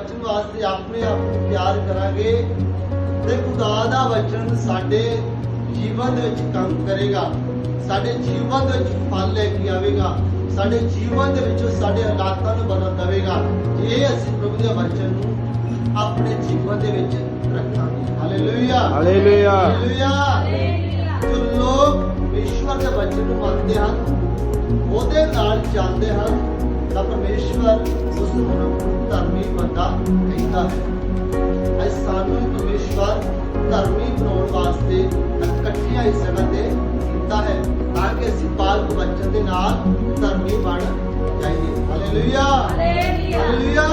ਵਚਨ ਵਾਸਤੇ ਆਪਣੇ ਆਪ ਨੂੰ ਤਿਆਰ ਕਰਾਂਗੇ ਤੇ ਖੁਦਾ ਦਾ ਵਚਨ ਸਾਡੇ ਜੀਵਨ ਦੇ ਵਿੱਚ ਕੰਮ ਕਰੇਗਾ। ਸਾਡੇ ਜੀਵਨ ਦੇ ਵਿੱਚ ਫਲ ਲੈ ਕੇ ਆਵੇਗਾ। ਸਾਡੇ ਜੀਵਨ ਦੇ ਵਿੱਚ ਸਾਡੇ ਹਾਲਾਤਾਂ ਨੂੰ ਬਦਲ ਦੇਵੇਗਾ। ਜੇ ਅਸੀਂ ਪ੍ਰਭੂ ਦੇ ਵਚਨ ਨੂੰ ਆਪਣੇ ਜੀਵਨ ਦੇ ਵਿੱਚ ਰੱਖਾਂਗੇ। ਹਾਲੇਲੂਇਆ ਹਾਲੇਲੂਇਆ ਹਾਲੇਲੂਇਆ ਜੋ ਲੋਕ ਈਸ਼ਵਰ ਦੇ ਵਚਨ ਨੂੰ ਮੰਨਦੇ ਹਨ ਉਹਦੇ ਨਾਲ ਚੱਲਦੇ ਹਨ। ਤਾਂ ਪਰਮੇਸ਼ਵਰ ਉਸ ਨੂੰ ਧਰਮੀ ਬੰਦਾ ਕਹਿੰਦਾ ਹੈ। ਅੱਜ ਸਾਨੂੰ ਪਰਮੇਸ਼ਵਰ ਧਰਮੀ ਬਣਾਉਣ ਵਾਸਤੇ ਇਕੱਠੀਆਂ ਇਸ ਜਗ੍ਹਾ ਤੇ ਕੀਤਾ ਹੈ ਤਾਂ ਕਿ ਅਸੀਂ ਪਾਕ ਵਚਨ ਦੇ ਨਾਲ ਧਰਮੀ ਬਣ ਜਾਈਏ। ਹਾਲੇਲੂਇਆ ਹਾਲੇਲੂਇਆ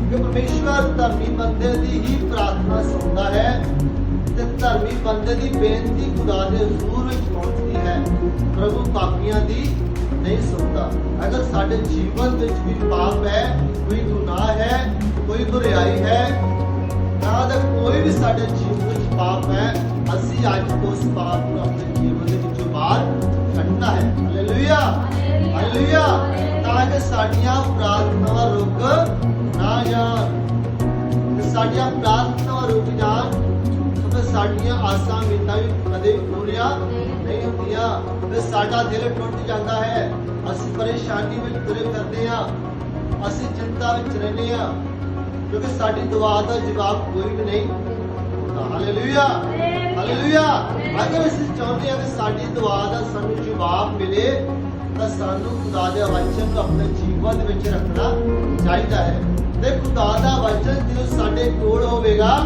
ਕਿ ਪਰਮੇਸ਼ਵਰ ਧਰਮੀ ਬੰਦੇ ਦੀ ਹੀ ਪ੍ਰਾਰਥਨਾ ਸੁਣਦਾ ਹੈ ਤੇ ਧਰਮੀ ਬੰਦੇ ਦੀ ਬੇਨਤੀ ਖੁਦਾ ਦੇ ਹਜ਼ੂਰ ਵਿੱਚ ਪਹੁੰਚਦੀ ਹੈ। ਪ੍ਰਭੂ ਪਾਪੀਆਂ ਦੀ ਨਹੀਂ ਸੁਣਦਾ ਅਗਰ ਸਾਡੇ ਜੀਵਨ ਵਿੱਚ ਵੀ ਪਾਪ ਹੈ ਕੋਈ ਗੁਨਾਹ ਹੈ ਕੋਈ ਬੁਰਾਈ ਹੈ ਨਾ ਦਾ ਕੋਈ ਵੀ ਸਾਡੇ ਜੀਵਨ ਵਿੱਚ ਪਾਪ ਹੈ ਅਸੀਂ ਅੱਜ ਉਸ ਪਾਪ ਨੂੰ ਆਪਣੇ ਜੀਵਨ ਦੇ ਵਿੱਚੋਂ ਬਾਹਰ ਕੱਢਣਾ ਹੈ ਹਾਲੇਲੂਇਆ ਹਾਲੇਲੂਇਆ ਤਾਂ ਕਿ ਸਾਡੀਆਂ ਪ੍ਰਾਰਥਨਾਵਾਂ ਰੁਕ ਸਾਡੀਆਂ ਆਸਾਂ ਮਿੰਤਾਂ ਵੀ ਕਦੇ ਪੂਰੀਆਂ ਨਹੀਂ ਹੁੰਦੀਆਂ ਤੇ ਸਾਡਾ ਦਿਲ ਟੁੱਟ ਜਾਂਦਾ ਹੈ। ਅਸੀਂ ਪਰੇਸ਼ਾਨੀ ਵਿੱਚ ਤੁਰੇ ਫਿਰਦੇ ਹਾਂ। ਅਸੀਂ ਚਿੰਤਾ ਵਿੱਚ ਰਹਿੰਦੇ ਹਾਂ। ਕਿਉਂਕਿ ਸਾਡੀ ਦੁਆ ਦਾ ਜਵਾਬ ਕੋਈ ਵੀ ਨਹੀਂ ਹਾਲੇਲੂਇਆ ਹਾਲੇਲੂਇਆ ਅਗਰ ਅਸੀਂ ਚਾਹੁੰਦੇ ਹਾਂ ਕਿ ਸਾਡੀ ਦੁਆ ਦਾ ਸਾਨੂੰ ਜਵਾਬ ਮਿਲੇ, ਤਾਂ ਸਾਨੂੰ ਖੁਦਾ ਦੇ ਵਚਨ ਨੂੰ ਆਪਣੇ ਜੀਵਨ ਵਿੱਚ ਰੱਖਣਾ ਚਾਹੀਦਾ ਹੈ। ਤੇ ਖੁਦਾ ਦਾ ਵਚਨ ਜਦੋਂ ਸਾਡੇ ਕੋਲ ਹੋਵੇਗਾ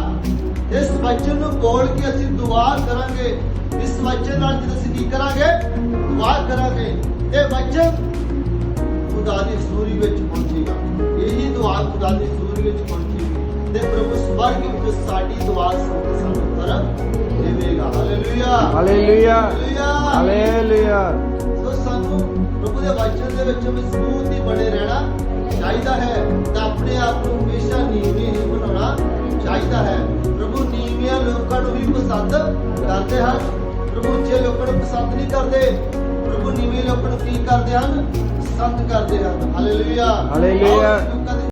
ਇਸ ਵਚਨ ਨੂੰ ਕੋਲ ਕੇ ਅਸੀਂ ਦੁਆ ਕਰਾਂਗੇ। ਇਸ ਵਚਨ ਨਾਲ ਜਦੋਂ ਅਸੀਂ ਕੀ ਕਰਾਂਗੇ? ਦੁਆ ਕਰਾਂਗੇ। ਇਹ ਵਚਨ ਖੁਦਾ ਦੀ ਸੂਰੀ ਵਿੱਚ ਪਹੁੰਚੇਗਾ। ਇਹੀ ਦੁਆ ਖੁਦਾ ਦੀ ਸੂਰੀ ਵਿੱਚ ਪਹੁੰਚੇਗੀ। ਤੇ ਪ੍ਰਭੂ ਸਵਰਗ ਵਿੱਚ ਸਾਡੀ ਦੁਆ ਸੁਣ ਕੇ ਸਾਨੂੰ ਉੱਤਰ ਦੇਵੇਗਾ। ਹਾਲੇਲੂਇਆ ਹਾਲੇਲੂਇਆ ਹਾਲੇਲੂਇਆ ਸੋ ਸਾਨੂੰ ਪ੍ਰਭੂ ਦੇ ਵਚਨ ਦੇ ਵਿੱਚ ਮਜ਼ਬੂਤ ਕਰਦੇ ਹਨ। ਪ੍ਰਭੂ ਜੇ ਲੋਕਾਂ ਨੂੰ ਪਸੰਦ ਨਹੀਂ ਕਰਦੇ। ਪ੍ਰਭੂ ਨੀਵੇਂ ਲੋਕਾਂ ਨੂੰ ਕੀ ਕਰਦੇ ਹਨ? ਪਸੰਦ ਕਰਦੇ ਹਨ। Hallelujah hallelujah.